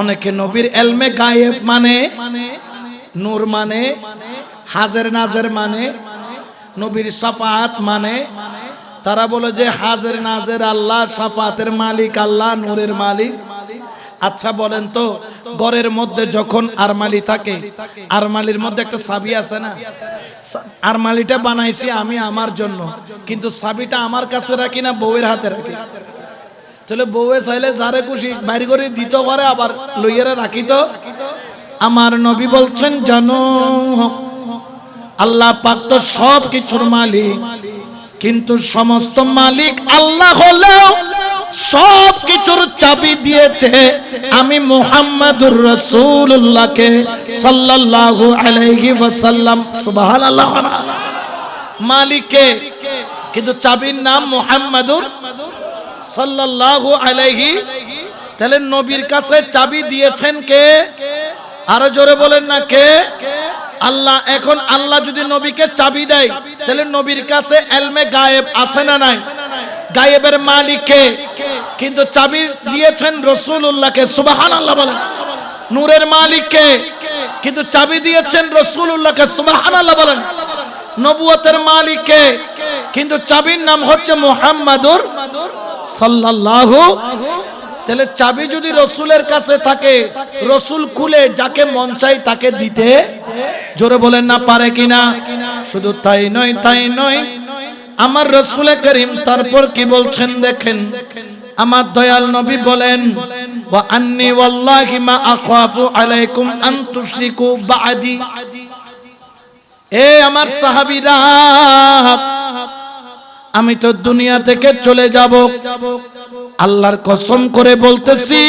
অনেকে নবীর এলমে গায়েব মানে নূর মানে হাজের নাজের মানে নবীর সাফাত মানে। তারা বলে যে হাজের নাজের আল্লাহ, সাফাতের মালিক, আল্লাহ নূরের মালিক। আচ্ছা বলেন তো গড়ের মধ্যে যখন আরমালি থাকে, আরমালির মধ্যে একটা সাবি আছে না? আরমালিটা বানাইছি আমি আমার জন্য, কিন্তু সাবিটা আমার কাছে রাখি না, বউয়ের হাতে রাখি? তাহলে বউয়ে চাইলে যারে খুশি বাইরে করে দিতে পারে, আবার লইয়ারে রাখি তো। আমার নবী বলছেন, জানো, আল্লাহ পাক তো সব কিছুর মালিক, কিন্তু সমস্ত মালিক আল্লাহ হলেও সব কিছুর চাবি দিয়েছে। আমি মুহাম্মাদুর রাসূলুল্লাহকে সাল্লাল্লাহু আলাইহি ওয়াসাল্লাম, সুবহানাল্লাহ, মালিককে। কিন্তু চাবির নাম মুহাম্মাদুর সাল্লাল্লাহু আলাইহি, তাহলে নবীর কাছে চাবি দিয়েছেন কে? আরও জোরে বলেন না কে? আল্লাহ, এখন আল্লাহ যদি নবীকে চাবি দেয়, তাহলে নবীর কাছে এলমে গায়েব আছে না নাই? গায়েবের মালিককে কিন্তু চাবি দিয়েছেন রসুল্লাহকে সুবাহান আল্লাহ বলেন। নূরের মালিককে কিন্তু চাবি দিয়েছেন রসুল্লাহকে সুবাহান আল্লাহ বলেন। নবুয়তের মালিককে কিন্তু চাবির নাম হচ্ছে মুহাম্মাদুর সাল্লাল্লাহু তাহলে চাবি যদি রসুলের কাছে থাকে, রসুল খুলে যাকে মন চাই তাকে দিতে। জোরে বলেন না, পারে কিনা শুধু তাই নয় তাই নয়। আমার রসুলে করিম তারপর কি বলছেন দেখেন? আমার দয়াল নবী বলেন, ওয়া আন্নি ওয়াল্লাহি মা আখাফু আলাইকুম আন তুশরিকু বাদি। এ আমার সাহাবীরা আমি তো দুনিয়া থেকে চলে যাব। আল্লাহর কসম করে বলতেছি,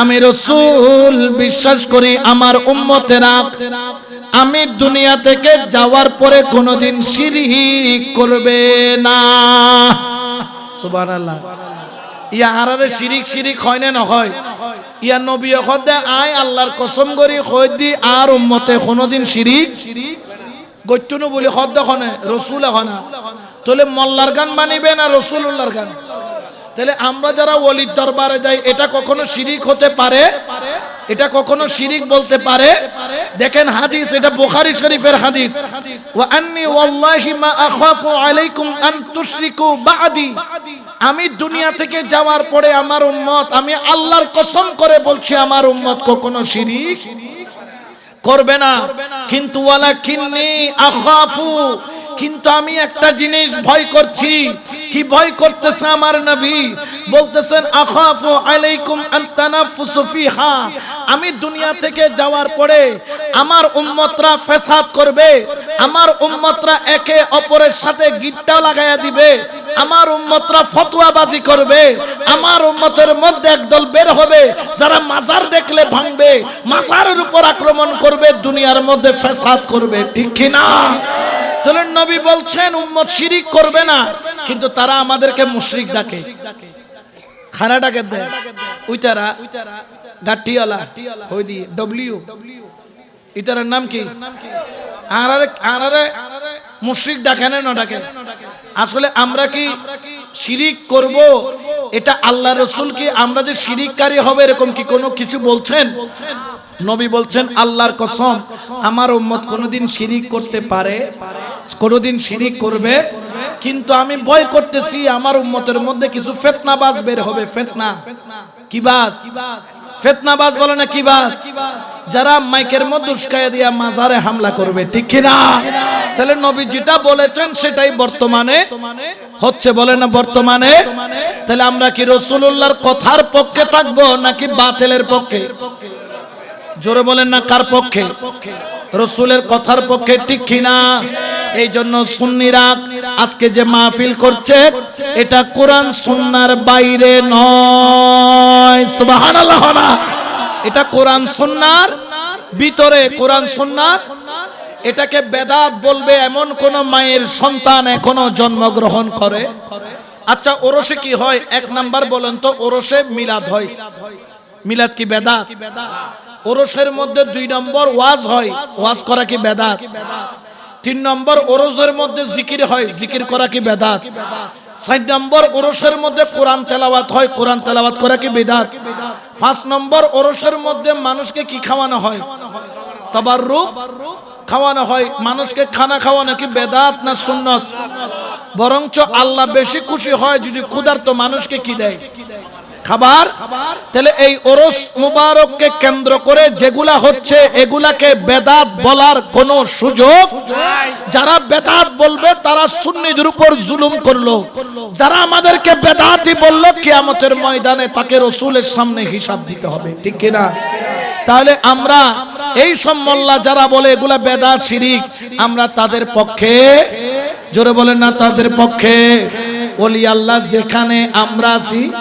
আমি রসুল বিশ্বাস করি আমার উম্মতেরা, আমি দুনিয়া থেকে যাওয়ার পরে কোনোদিন শিরিক করবে না। সুবহানাল্লাহ। ইয়া আরারে শিরিক শিরিক হয় না নহয় ইয়া নবী খদে আয়, আল্লাহর কসম করি দি, আর উম্মতে কোনোদিন শিরিক গত্যনু বলি শব্দ খনে, রসুল এখনা। তাহলে মল্লার গান মানিবে না রসুল্লাহর গান? তাহলে আমরা যারা ওলির দরবারে যাই, এটা কখনো শিরিক হতে পারে? এটা কখনো শিরিক বলতে পারে? দেখেন হাদিস, এটা বুখারী শরীফের হাদিস। ওয়া আন্নি ওয়াল্লাহি মা আখাফু আলাইকুম আন তুশরিকু বাদি। আমি দুনিয়া থেকে যাওয়ার পরে আমার উম্মত, আমি আল্লাহর কসম করে বলছি, আমার উম্মত কখনো শিরিক করবে না। কিন্তু ওয়ালা কিন্নি আখাফু। কিন্তু আমি একটা জিনিস ভয় করছি। কি ভয় করতেছে আমার নবী? বলতেছেন আখাফু আলাইকুম আন তানাফুসু ফিহা। আমি দুনিয়া থেকে যাওয়ার পরে আমার উম্মতরা ফেসাদ করবে। আমার উম্মতরা একে অপরের সাথে গিট্টা লাগায়া দিবে। আমার উম্মতরা ফতোয়াবাজি করবে। আমার উম্মতের মধ্যে একদল বের হবে যারা মাজার দেখলে ভাঙবে মাজারের উপর আক্রমণ করবে দুনিয়ার মধ্যে ফেসাদ করবে। ঠিক কি না? তাহলে নবী বলছেন উম্মত শিরিক করবে না কিন্তু তারা আমাদেরকে মুশরিক ডাকে। খানা ডাকে দেয় উইতারা গাটিওয়ালা হই দি ডব্লিউ ইতারার নাম কি? আরারে মুশরিক ডাকেন না না ডাকে আসলে আমরা কি শিরিক করব? এটা আল্লাহ রসুল কি আমরা যে শিরিককারী হবে এরকম কি কোনো কিছু বলছেন? নবী বলছেন, আল্লাহর কসম, আমার উম্মত কোনোদিন শিরিক করতে পারে, কোনোদিন শিরিক করবে, কিন্তু আমি ভয় করতেছি আমার উম্মতের মধ্যে কিছু ফেতনাবাজ বের হবে। ফেতনা? কি বাস ফেতনাবাজ বলে না কি বাস যারা মাইকের মধ্যে উস্কায় দিয়া মাজারে হামলা করবে, ঠিক কিনা? তাহলে নবী যেটা বলেছেন সেটাই বর্তমানে হচ্ছে বলে না বর্তমানে? তাহলে আমরা কি রসুল্লাহর কথার পক্ষে থাকব নাকি বাতিলের পক্ষে? জোরে বলেন না, কার পক্ষে? রসুলের কথার পক্ষে ঠিক কিনা? এই জন্য সুন্নিরা আজকে যে মাহফিল করছে, এটা কোরআন সুন্নার বাইরে নয়। এটা কোরআন সুন্নার ভিতরে, কোরআন সুন্নার এটাকে বেদাত বলবে এমন কোন মায়ের সন্তান এখনও জন্মগ্রহণ করে? আচ্ছা ওরসে কি হয়? এক নাম্বার বলেন তো, ওরসে মিলাদ হয়। মিলাদ কি বেদাত? ওরসের মধ্যে দুই নম্বর ওয়াজ হয়। ওয়াজ করা কি বেদাত? তিন নম্বর ওরসের মধ্যে জিকির হয়। জিকির করা কি বেদাত? চার নম্বর ওরসের মধ্যে কোরআন তেলাওয়াত হয়। কোরআন তেলাওয়াত করা কি বেদাত? পাঁচ নম্বর ওরসের মধ্যে মানুষকে কি খাওয়ানো হয়? তাবাররুক খাওয়ানো হয়, মানুষকে খানা খাওয়ানো কি বেদাত না সুন্নত? বরঞ্চ আল্লাহ বেশি খুশি হয় যদি ক্ষুধার্ত মানুষকে কি দেয়? খাবার? তাহলে এই ওরস মুবারককে কেন্দ্র করে যেগুলা হচ্ছে, এগুলাকে বেদাত বলার কোন সুযোগ যারা বেদাত বলবে, তারা সুন্নিদের উপর জুলুম করল। যারা আমাদেরকে বেদাতি বলল, কিয়ামতের ময়দানে তাকে রসুলের সামনে হিসাব দিতে হবে, ঠিক কিনা? তাহলে আমরা এই সব মোল্লা যারা বলে এগুলা বেদাত, শিরিক, আমরা তাদের পক্ষে, জোরে বলেন না তাদের পক্ষে। ওলি আল্লাহ যেখানে আমরা আছি